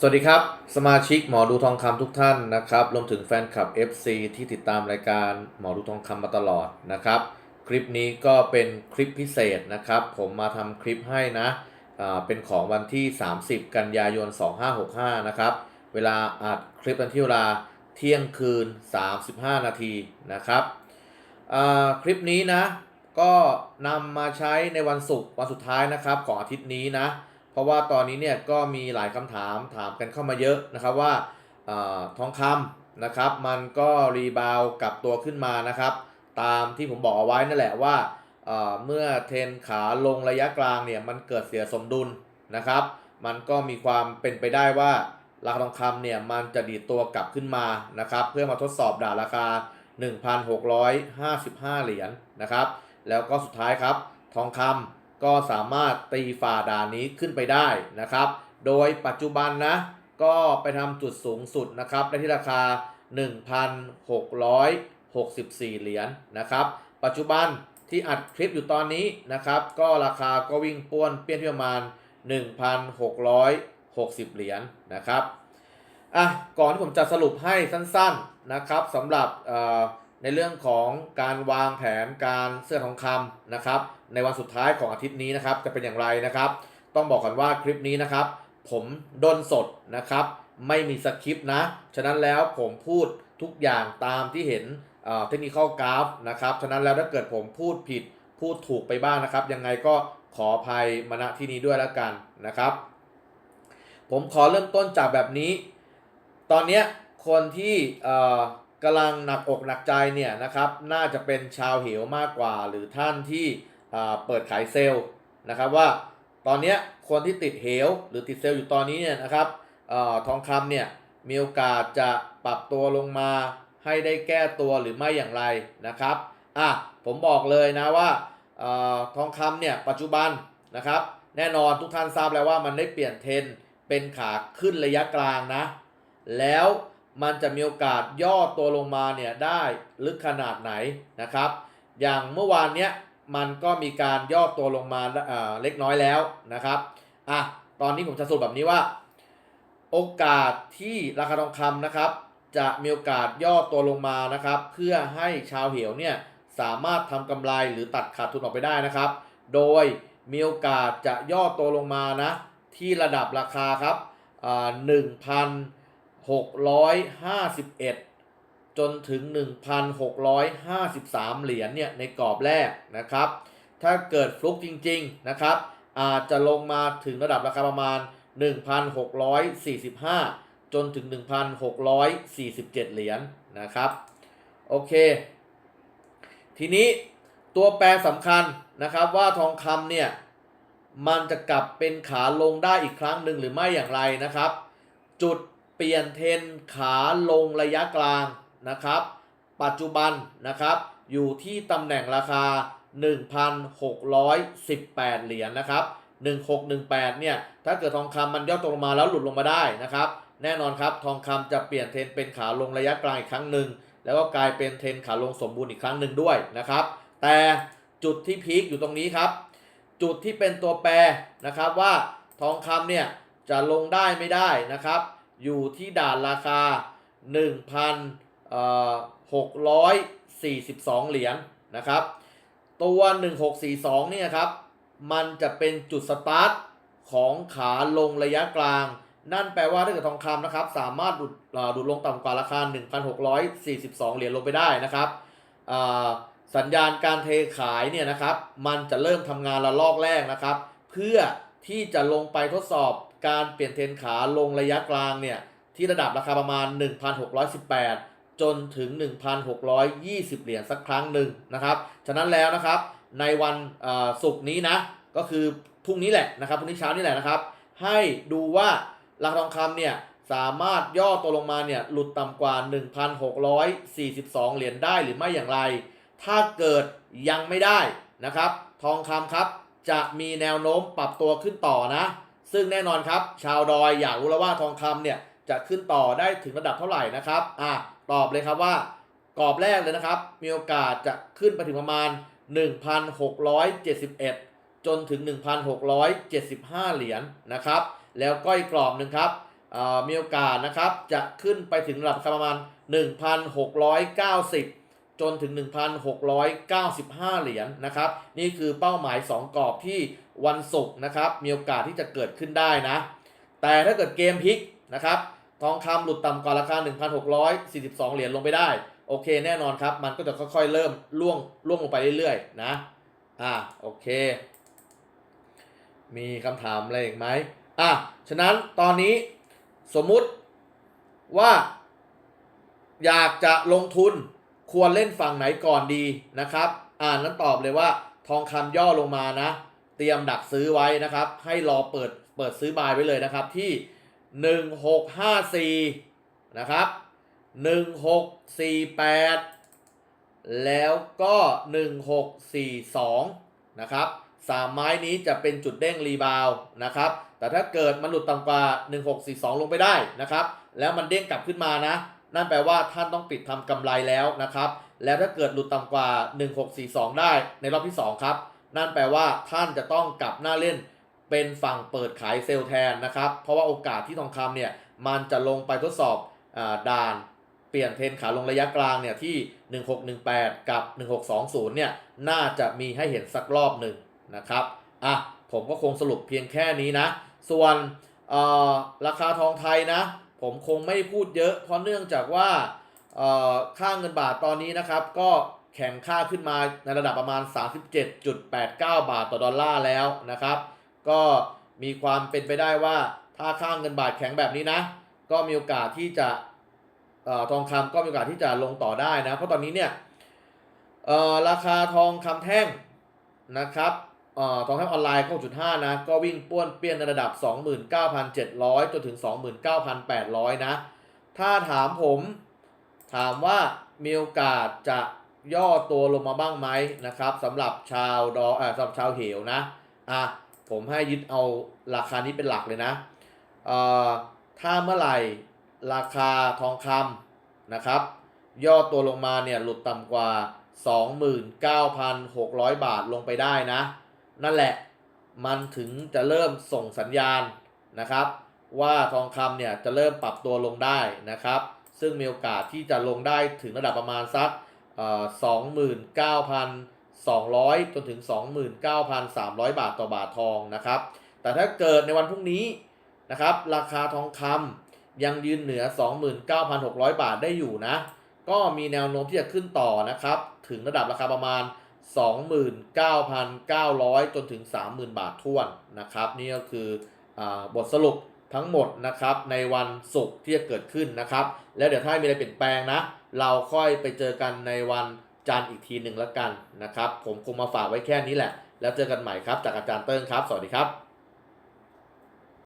สวัสดีครับ สมาชิกหมอดูทองคำทุกท่านนะครับรวมถึงแฟนคลับ FC ที่ติดตามรายการหมอดูทองคำมาตลอดนะครับ คลิปนี้ก็เป็นคลิปพิเศษนะครับ ผมมาทำคลิปให้นะอ่าเป็นของวันที่ 30 กันยายน 2565 นะครับ เวลาอัดคลิปกันที่เวลาเที่ยงคืน 35 นาทีนะครับอ่าคลิปนี้นะ ก็นำมาใช้ในวันศุกร์วันสุดท้ายนะครับ ของอาทิตย์นี้นะ ราะว่าตอนนี้เนี่ยก็มีหลายคำถามถามกันเข้ามาเยอะนะครับว่าอทองคำนะครับมันก็รีบาวกลับตัวขึ้นมานะครับ ตามที่ผมบอกเอาไว้นั่นแหละว่าเเมื่อเทนขาลงระยะกลางเนี่ยมันเกิดเสียสมดุลนะครับ มันก็มีความเป็นไปได้ว่าราคาทองคำเนี่ยมันจะดีดตัวกลับขึ้นมานะครับ เพื่อมาทดสอบด่าราคา 1,655 เหรียญนะครับ แล้วก็สุดท้ายครับทองคำ ก็สามารถตีฝ่าด่านนี้ขึ้นไปได้นะครับ โดยปัจจุบันนะ ก็ไปทำจุดสูงสุดนะครับได้ที่ราคา 1,664 เหรียญนะครับ ปัจจุบันที่อัดคลิปอยู่ตอนนี้นะครับ ก็ราคาก็วิ่งป้วนเปี้ยนที่ประมาณ 1,660 เหรียญนะครับอะก่อนที่ผมจะสรุปให้สั้นๆนะครับสำหรับ ในเรื่องของการวางแผนการเสื้อทองคำนะครับ ในวันสุดท้ายของอาทิตย์นี้นะครับ จะเป็นอย่างไรนะครับ ต้องบอกก่อนว่าคลิปนี้นะครับ ผมด้นสดนะครับ ไม่มีสคริปต์นะ ฉะนั้นแล้วผมพูดทุกอย่างตามที่เห็นเทคนิคกราฟนะครับ ฉะนั้นแล้วถ้าเกิดผมพูดผิดพูดถูกไปบ้างนะครับ ยังไงก็ขออภัยมาณที่นี้ด้วยแล้วกันนะครับ ผมขอเริ่มต้นจากแบบนี้ ตอนนี้คนที่ กำลังหนักอกหนักใจเนี่ยนะครับน่าจะเป็นชาวเหวมากกว่า หรือท่านที่เปิดขายเซลล์นะครับว่าตอนนี้คนที่ติดเหวหรือติดเซลล์อยู่ตอนนี้เนี่ยนะครับอทองคำเนี่ยมีโอกาสจะปรับตัวลงมาให้ได้แก้ตัวหรือไม่อย่างไรนะครับอะผมบอกเลยนะว่าอทองคำเนี่ยปัจจุบันนะครับแน่นอนทุกท่านทราบแล้วว่ามันได้เปลี่ยนเทรนเป็นขาขึ้นระยะกลางนะแล้ว มันจะมีโอกาสย่อตัวลงมาเนี่ยได้ลึกขนาดไหนนะครับ อย่างเมื่อวานเนี้ยมันก็มีการย่อตัวลงมาเล็กน้อยแล้วนะครับอะตอนนี้ผมจะสรุปแบบนี้ว่า โอกาสที่ราคาทองคำนะครับ จะมีโอกาสย่อตัวลงมานะครับ เพื่อให้ชาวเหวเนี่ยสามารถทำกำไรหรือตัดขาดทุนออกไปได้นะครับ โดยมีโอกาสจะย่อตัวลงมานะที่ระดับราคาครับหนึ่งพัน หกร้อยห้าสิบเอ็ดจนถึง 1,653 เหรียญเนี่ยในกรอบแรกนะครับ ถ้าเกิดฟลุกจริงๆนะครับ อาจจะลงมาถึงระดับราคาประมาณ 1,645 จนถึง 1,647 เหรียญนะครับ โอเค ทีนี้ตัวแปรสำคัญนะครับว่าทองคำเนี่ยมันจะกลับเป็นขาลงได้อีกครั้งหนึ่งหรือไม่อย่างไรนะครับ จุด เปลี่ยนเทรนขาลงระยะกลางนะครับ ปัจจุบันนะครับอยู่ที่ตำแหน่งราคา 1,618 เหรียญนะครับ 1618 เนี่ย ถ้าเกิดทองคำมันย่อตัวลงมาแล้วหลุดลงมาได้นะครับ แน่นอนครับทองคำจะเปลี่ยนเทรนเป็นขาลงระยะกลางอีกครั้งหนึ่ง แล้วก็กลายเป็นเทรนขาลงสมบูรณ์อีกครั้งหนึ่งด้วยนะครับ แต่จุดที่พีคอยู่ตรงนี้ครับ จุดที่เป็นตัวแปรนะครับว่าทองคำเนี่ยจะลงได้ไม่ได้นะครับ อยู่ที่ด่านราคา 1,642 เหรียญนะครับ ตัว 1642 เนี่ยครับ มันจะเป็นจุดสตาร์ทของขาลงระยะกลาง นั่นแปลว่าถ้าเกิดทองคำนะครับ สามารถดูดดูดลงต่ำกว่าราคา 1,642 เหรียญลงไปได้นะครับสัญญาณการเทขายเนี่ยนะครับ มันจะเริ่มทำงานระลอกแรกนะครับ เพื่อที่จะลงไปทดสอบ การเปลี่ยนเทรนขาลงระยะกลางเนี่ยที่ระดับราคาประมาณ 1,618 จนถึง 1,620 เหรียญสักครั้งหนึ่งนะครับ ฉะนั้นแล้วนะครับในวันศุกร์นี้นะก็คือพรุ่งนี้แหละนะครับพรุ่งนี้เช้านี่แหละนะครับ ให้ดูว่าราคาทองคำเนี่ยสามารถย่อตัวลงมาเนี่ยหลุดต่ำกว่า 1,642 เหรียญได้หรือไม่อย่างไร ถ้าเกิดยังไม่ได้นะครับ ทองคำครับจะมีแนวโน้มปรับตัวขึ้นต่อนะ ซึ่งแน่นอนครับ ชาวดอยอยากรู้แล้วว่าทองคำเนี่ยจะขึ้นต่อได้ถึงระดับเท่าไหร่นะครับอะตอบเลยครับว่ากรอบแรกเลยนะครับ มีโอกาสจะขึ้นไปถึงประมาณ 1,671 จนถึง 1,675 เหรียญนะครับ แล้วก็อีกกรอบหนึ่งครับอ่อมีโอกาสนะครับจะขึ้นไปถึงระดับราคาประมาณ 1,690 จนถึง 1,695 เหรียญนะครับ นี่คือเป้าหมาย 2 กรอบที่วันศุกร์นะครับ มีโอกาสที่จะเกิดขึ้นได้นะ แต่ถ้าเกิดเกมพลิกนะครับ ทองคำหลุดต่ำกว่าราคา 1,642 เหรียญลงไปได้ โอเคแน่นอนครับ มันก็จะค่อยๆ เริ่มล่วงล่วงลงไปเรื่อยๆ นะ อ่าโอเค มีคำถามอะไรอีกไหมอะฉะนั้นตอนนี้สมมุติว่า อยากจะลงทุน ควรเล่นฝั่งไหนก่อนดีนะครับ อ่านั้นตอบเลยว่าทองคำย่อลงมานะ เตรียมดักซื้อไว้นะครับ ให้รอเปิดเปิดซื้อบายไว้เลยนะครับที่ 1654 นะครับ 1648 แล้วก็ 1642 นะครับสามไม้นี้จะเป็นจุดเด้งรีบาวด์นะครับ แต่ถ้าเกิดมันหลุดต่ำกว่า 1642 ลงไปได้นะครับ แล้วมันเด้งกลับขึ้นมานะ นั่นแปลว่าท่านต้องปิดทำกำไรแล้วนะครับ แล้วถ้าเกิดหลุดต่ำกว่า 1642 ได้ในรอบที่ 2 ครับ นั่นแปลว่าท่านจะต้องกลับหน้าเล่นเป็นฝั่งเปิดขายเซลล์แทนนะครับ เพราะว่าโอกาสที่ทองคำเนี่ยมันจะลงไปทดสอบอาด่านเปลี่ยนเทรนขาลงระยะกลางเนี่ยที่ 1618 กับ 1620 เนี่ยน่าจะมีให้เห็นสักรอบหนึ่งนะครับ อะ ผมก็คงสรุปเพียงแค่นี้นะ ส่วนเออราคาทองไทยนะ ผมคงไม่พูดเยอะ เพราะเนื่องจากว่าเอ่อค่าเงินบาทตอนนี้นะครับ ก็แข็งค่าขึ้นมาในระดับประมาณ 37.89 บาทต่อดอลลาร์แล้วนะครับ ก็มีความเป็นไปได้ว่าถ้าค่าเงินบาทแข็งแบบนี้นะ ก็มีโอกาสที่จะเอ่อทองคำก็มีโอกาสที่จะลงต่อได้นะ เพราะตอนนี้เนี่ยเอ่อราคาทองคำแท่งนะครับ อ่อทองคำออนไลน์ 9.5 นะ ก็วิ่งป้วนเปี้ยนในระดับ 29,700 จนถึง 29,800 นะ ถ้าถามผม ถามว่ามีโอกาสจะย่อตัวลงมาบ้างไหมนะครับสำหรับชาวดออสำหรับชาวเหวนะ อะ ผมให้ยึดเอาราคานี้เป็นหลักเลยนะเอ่อถ้าเมื่อไหร่ราคาทองคำนะครับ ย่อตัวลงมาเนี่ยหลุดต่ำกว่า 29,600 บาทลงไปได้นะ นั่นแหละมันถึงจะเริ่มส่งสัญญาณนะครับ ว่าทองคำเนี่ยจะเริ่มปรับตัวลงได้นะครับ ซึ่งมีโอกาสที่จะลงได้ถึงระดับประมาณสักสองหมื่นเก้าพันสองร้อยจนถึง 29,300 บาทต่อบาททองนะครับ แต่ถ้าเกิดในวันพรุ่งนี้นะครับ ราคาทองคำยังยืนเหนือ 29,600 บาทได้อยู่นะ ก็มีแนวโน้มที่จะขึ้นต่อนะครับ ถึงระดับราคาประมาณ 29,900 จนถึง 30,000 บาททวนนะครับ นี่ก็คืออบทสรุปทั้งหมดนะครับในวันศุกร์ที่จะเกิดขึ้นนะครับ แล้วเดี๋ยวถ้ามีอะไรเปลี่ยนแปลงนะ เราค่อยไปเจอกันในวันจันทร์อีกทีหนึ่งแล้วกันนะครับ ผมคงมาฝากไว้แค่นี้แหละ แล้วเจอกันใหม่ครับจากอาจารย์เติ้งครับ สวัสดีครับ